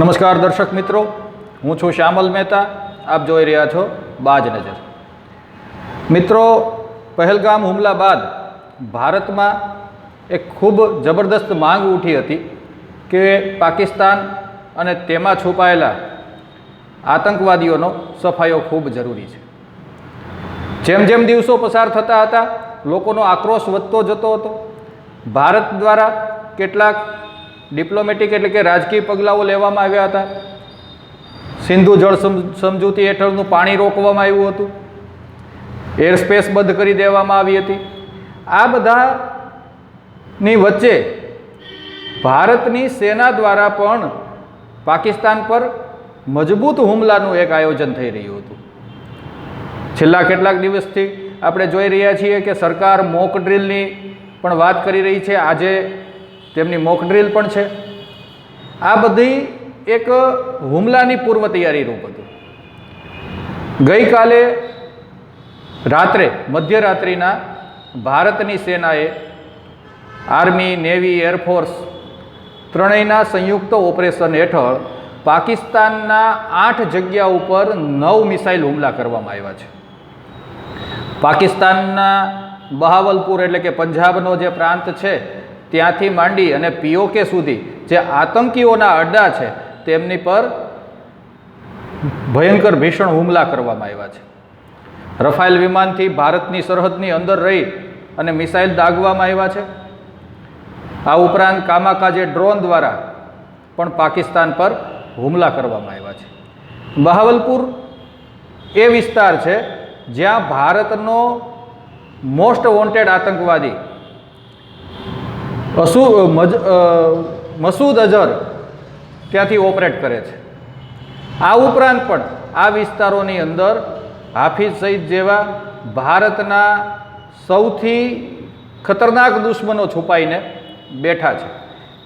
નમસ્કાર દર્શક મિત્રો, હું છું શ્યામલ મહેતા, આપ જોઈ રહ્યા છો બાજ નજર. મિત્રો, પહેલગામ હુમલા બાદ ભારતમાં એક ખૂબ જબરદસ્ત માંગ ઉઠી હતી કે પાકિસ્તાન અને તેમાં છુપાયેલા આતંકવાદીઓનો સફાયો ખૂબ જરૂરી છે. જેમ જેમ દિવસો પસાર થતા હતા, લોકોનો આક્રોશ વધતો જતો હતો. ભારત દ્વારા કેટલાક ડિપ્લોમેટિક એટલે કે રાજકીય પગલાઓ લેવામાં આવ્યા હતા. સિંધુ જળ સમ- સમજૂતી હેઠળનું પાણી રોકવામાં આવ્યું હતું. એર સ્પેસ બંધ કરી દેવામાં આવી હતી. આ બધાની વચ્ચે ભારતની સેના દ્વારા પણ પાકિસ્તાન પર મજબૂત હુમલાનું એક આયોજન થઈ રહ્યું હતું. છેલ્લા કેટલાક દિવસથી આપણે જોઈ રહ્યા છીએ કે સરકાર મોક ડ્રિલની પણ વાત કરી રહી છે. આજે તેમની મોક ડ્રીલ પણ છે. આ બધી એક હુમલાની પૂર્વ તૈયારી રૂપ હતું. ગઈકાલે રાત્રે, મધ્યરાત્રિના ભારતની સેનાએ આર્મી, નેવી એરફોર્સ ત્રણેયના સંયુક્ત ઓપરેશન હેઠળ પાકિસ્તાનના આઠ જગ્યા ઉપર નવ મિસાઇલ હુમલા કરવામાં આવ્યા છે. પાકિસ્તાનના બહાવલપુર એટલે કે પંજાબનો જે પ્રાંત છે ત્યાંથી માંડી અને પીઓકે સુધી જે આતંકીઓના અડ્ડા છે, તેમની પર ભયંકર ભીષણ હુમલા કરવામાં આવ્યા છે. રફાઇલ વિમાનથી ભારતની સરહદની અંદર રહી અને મિસાઇલ દાગવામાં આવ્યા છે. આ ઉપરાંત કામાકાજે ડ્રોન દ્વારા પણ પાકિસ્તાન પર હુમલા કરવામાં આવ્યા છે. બહાવલપુર એ વિસ્તાર છે જ્યાં ભારતનો મોસ્ટ વોન્ટેડ આતંકવાદી મજ મસૂદ અઝહર ત્યાંથી ઓપરેટ કરે છે. આ ઉપરાંત પણ આ વિસ્તારોની અંદર હાફિઝ સઈદ જેવા ભારતના સૌથી ખતરનાક દુશ્મનો છુપાઈને બેઠા છે.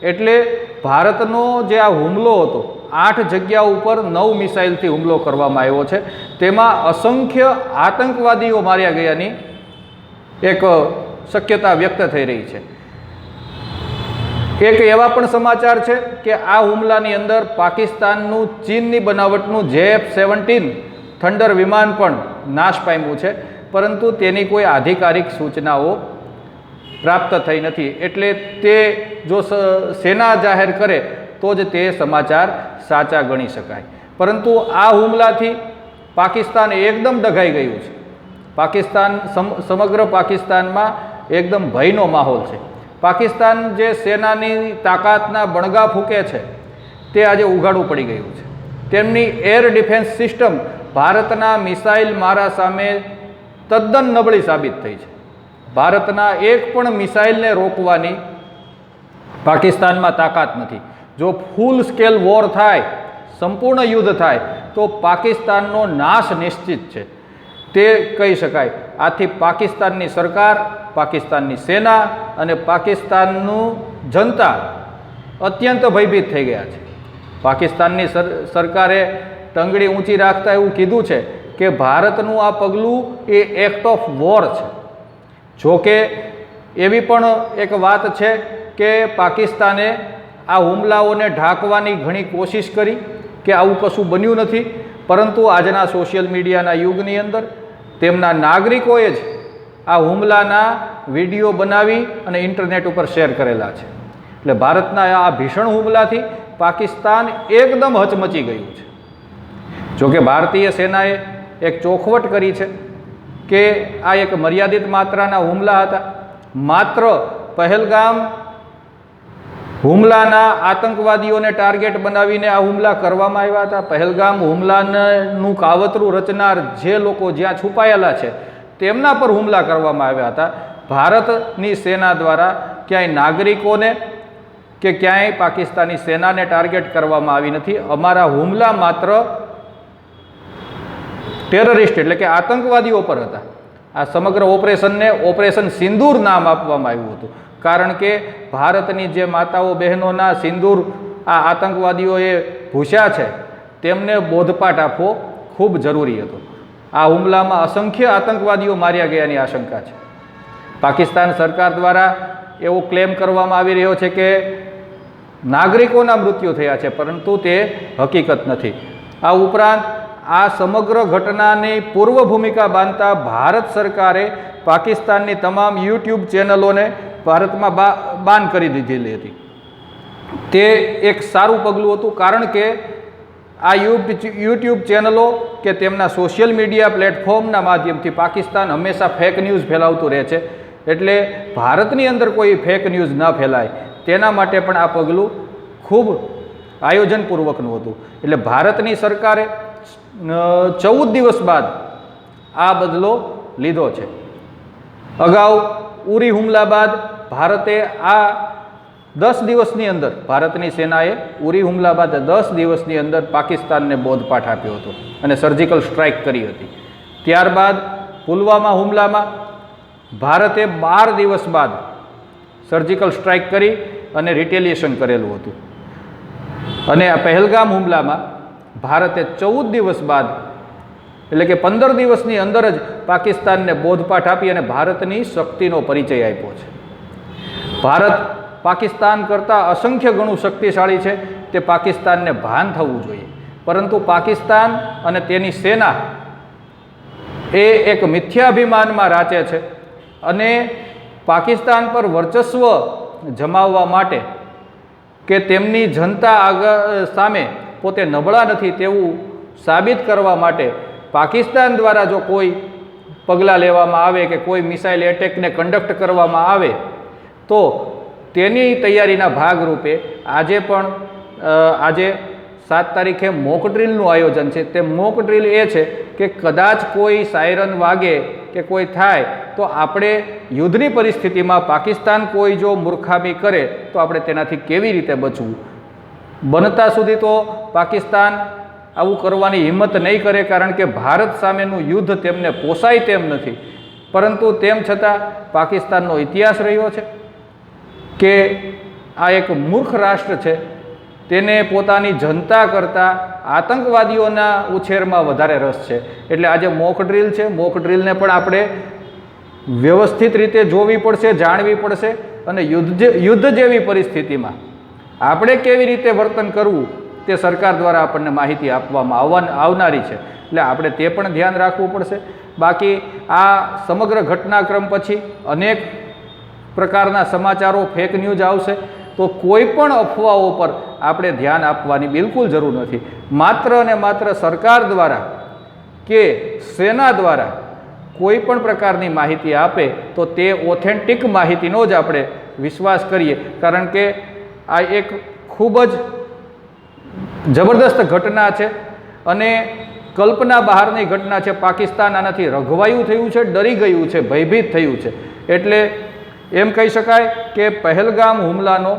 એટલે ભારતનો જે આ હુમલો હતો, આઠ જગ્યા ઉપર નવ મિસાઇલથી હુમલો કરવામાં આવ્યો છે. તેમાં અસંખ્ય આતંકવાદીઓ માર્યા ગયાની એક શક્યતા વ્યક્ત થઈ રહી છે. એક એવા પણ સમાચાર છે કે આ હુમલાની અંદર પાકિસ્તાનનું ચીનની બનાવટનું જેએફ સેવન્ટીન થંડર વિમાન પણ નાશ પામ્યું છે, પરંતુ તેની કોઈ આધિકારિક સૂચનાઓ પ્રાપ્ત થઈ નથી. એટલે તે જો સેના જાહેર કરે, તો જ તે સમાચાર સાચા ગણી શકાય. પરંતુ આ હુમલાથી પાકિસ્તાન એકદમ દગાઈ ગયું છે. પાકિસ્તાન સમ- સમગ્ર પાકિસ્તાનમાં એકદમ ભયનો માહોલ છે. પાકિસ્તાન જે સેનાની તાકાતના બણગા ફૂંકે છે, તે આજે ઉઘાડું પડી ગયું છે. તેમની એર ડિફેન્સ સિસ્ટમ ભારતના મિસાઇલ મારા સામે તદ્દન નબળી સાબિત થઈ છે. ભારતના એક પણ મિસાઇલને રોકવાની પાકિસ્તાનમાં તાકાત નથી. જો ફૂલ સ્કેલ વોર થાય, સંપૂર્ણ યુદ્ધ થાય, તો પાકિસ્તાનનો નાશ નિશ્ચિત છે. તે કહી શકાય. આથી પાકિસ્તાનની સરકાર, પાકિસ્તાનની સેના અને પાકિસ્તાનનું જનતા અત્યંત ભયભીત થઈ ગયા છે. પાકિસ્તાનની સર, સરકારે ટંગડી ઊંચી રાખતા એવું કીધું છે કે ભારતનું આ પગલું એ એક્ટ ઓફ વોર છે. જોકે એવી પણ એક વાત છે કે પાકિસ્તાને આ હુમલાઓને ઢાંકવાની ઘણી કોશિશ કરી કે આવું કશું બન્યું નથી, પરંતુ આજના સોશિયલ મીડિયાના યુગની અંદર તેમના નાગરિકોએ જ આ હુમલાના વીડિયો બનાવી અને ઇન્ટરનેટ ઉપર શેર કરેલા છે. એટલે ભારતના આ ભીષણ હુમલાથી પાકિસ્તાન એકદમ હચમચી ગયું છે. જોકે ભારતીય સેનાએ એક ચોખવટ કરી છે કે આ એક મર્યાદિત માત્રાના હુમલા હતા. માત્ર પહેલગામ હુમલાના આતંકવાદીઓને ટાર્ગેટ બનાવીને આ હુમલા કરવામાં આવ્યા હતા. પહેલગામ હુમલાનું કાવતરું રચનાર જે લોકો જ્યાં છુપાયેલા છે, તેમના પર હુમલા કરવામાં આવ્યા હતા. ભારતની સેના દ્વારા ક્યાંય નાગરિકોને કે ક્યાંય પાકિસ્તાની સેનાને ટાર્ગેટ કરવામાં આવી નથી. અમારા હુમલા માત્ર ટેરરિસ્ટ એટલે કે આતંકવાદીઓ પર હતા. આ સમગ્ર ઓપરેશનને ઓપરેશન સિંદૂર નામ આપવામાં આવ્યું હતું. કારણ કે ભારતની જે માતાઓ બહેનોના સિંદૂર આ આતંકવાદીઓએ ભૂસ્યા છે, તેમને બોધપાઠ આપવો ખૂબ જરૂરી હતો. આ હુમલામાં અસંખ્ય આતંકવાદીઓ માર્યા ગયાની આશંકા છે. પાકિસ્તાન સરકાર દ્વારા એવો ક્લેમ કરવામાં આવી રહ્યો છે કે નાગરિકોના મૃત્યુ થયા છે, પરંતુ તે હકીકત નથી. આ ઉપરાંત આ સમગ્ર ઘટનાની પૂર્વ ભૂમિકા બાંધતા ભારત સરકારે પાકિસ્તાનની તમામ યુટ્યુબ ચેનલોને ભારતમાં બા, બાન કરી દીધેલી હતી. તે એક સારું પગલું હતું કારણ કે આ યુટ્યુબ ચેનલો કે તેમના સોશિયલ મીડિયા પ્લેટફોર્મના માધ્યમથી પાકિસ્તાન હંમેશા ફેક ન્યૂઝ ફેલાવતું રહે છે. એટલે ભારતની અંદર કોઈ ફેક ન્યૂઝ ન ફેલાય. તેના માટે પણ આ પગલું ખૂબ આયોજનપૂર્વકનું હતું. એટલે ભારતની સરકારે ચૌદ દિવસ બાદ આ બદલો લીધો છે. અગાઉ ઉરી હુમલા બાદ ભારતે આ દસ દિવસની અંદર ભારતની સેનાએ ઉરી હુમલા બાદ દસ દિવસની અંદર પાકિસ્તાનને બોધપાઠ આપ્યો હતો અને સર્જિકલ સ્ટ્રાઇક કરી હતી. ત્યારબાદ પુલવામા હુમલામાં ભારતે બાર દિવસ બાદ સર્જિકલ સ્ટ્રાઇક કરી અને રિટેલિએશન કરેલું હતું. અને આ પહેલગામ હુમલામાં ભારતે ચૌદ દિવસ બાદ, એટલે કે પંદર દિવસની અંદર જ પાકિસ્તાનને બોધપાઠ આપી અને ભારતની શક્તિનો પરિચય આપ્યો છે. ભારત પાકિસ્તાન કરતાં અસંખ્ય ગણું શક્તિશાળી છે. તે પાકિસ્તાનને ભાન થવું જોઈએ. પરંતુ પાકિસ્તાન અને તેની સેના એ એક મિથ્યાભિમાનમાં રાચે છે અને પાકિસ્તાન પર વર્ચસ્વ જમાવવા માટે કે તેમની જનતા આગળ સામે પોતે નબળા નથી તેવું સાબિત કરવા માટે પાકિસ્તાન દ્વારા જો કોઈ પગલાં લેવામાં આવે કે કોઈ મિસાઇલ એટેકને કન્ડક્ટ કરવામાં આવે તો તેની તૈયારીના ભાગરૂપે આજે પણ આજે સાત તારીખે મોક ડ્રીલનું આયોજન છે. તે મોક ડ્રીલ એ છે કે કદાચ કોઈ સાયરન વાગે કે કોઈ થાય, તો આપણે યુદ્ધની પરિસ્થિતિમાં પાકિસ્તાન કોઈ જો મૂર્ખામી કરે, તો આપણે તેનાથી કેવી રીતે બચવું? બનતા સુધી તો પાકિસ્તાન આવું કરવાની હિંમત નહીં કરે કારણ કે ભારત સામેનું યુદ્ધ તેમને પોસાય તેમ નથી. પરંતુ તેમ છતાં પાકિસ્તાનનો ઇતિહાસ રહ્યો છે. કે આ એક મૂર્ખ રાષ્ટ્ર છે, તેને પોતાની જનતા કરતાં આતંકવાદીઓના ઉછેરમાં વધારે રસ છે. એટલે આજે મોક ડ્રીલ છે મોક ડ્રીલને પણ આપણે વ્યવસ્થિત રીતે જોવી પડશે, જાણવી પડશે અને યુદ્ધ યુદ્ધ જેવી પરિસ્થિતિમાં આપણે કેવી રીતે વર્તન કરવું તે સરકાર દ્વારા આપણને માહિતી આપવામાં આવવા આવનારી છે. એટલે આપણે તે પણ ધ્યાન રાખવું પડશે. બાકી આ સમગ્ર ઘટનાક્રમ પછી અનેક પ્રકારના સમાચારો ફેક ન્યૂઝ આવશે, તો કોઈ પણ અફવાઓ પર આપણે ધ્યાન આપવાની બિલકુલ જરૂર નથી. માત્ર અને માત્ર સરકાર દ્વારા કે સેના દ્વારા કોઈ પણ પ્રકારની માહિતી આપે, તો તે ઓથેન્ટિક માહિતીનો જ આપણે વિશ્વાસ કરીએ. કારણ કે આ એક ખૂબ જ જબરદસ્ત ઘટના છે અને કલ્પના બહારની ઘટના છે. પાકિસ્તાન આનાથી રઘવાયું થયું છે, ડરી ગયું છે, ભયભીત થયું છે. એટલે એમ કહી શકાય કે પહેલગામ હુમલાનો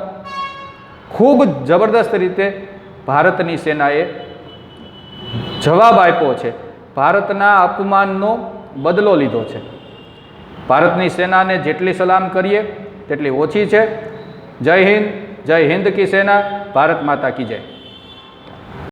ખૂબ જબરદસ્ત રીતે ભારતની સેનાએ જવાબ આપ્યો છે. ભારતના અપમાનનો બદલો લીધો છે. ભારતની સેનાને જેટલી સલામ કરીએ, તેટલી ઓછી છે. જય હિન્દ જય હિન્દ કી સેના, ભારત માતા કી જય.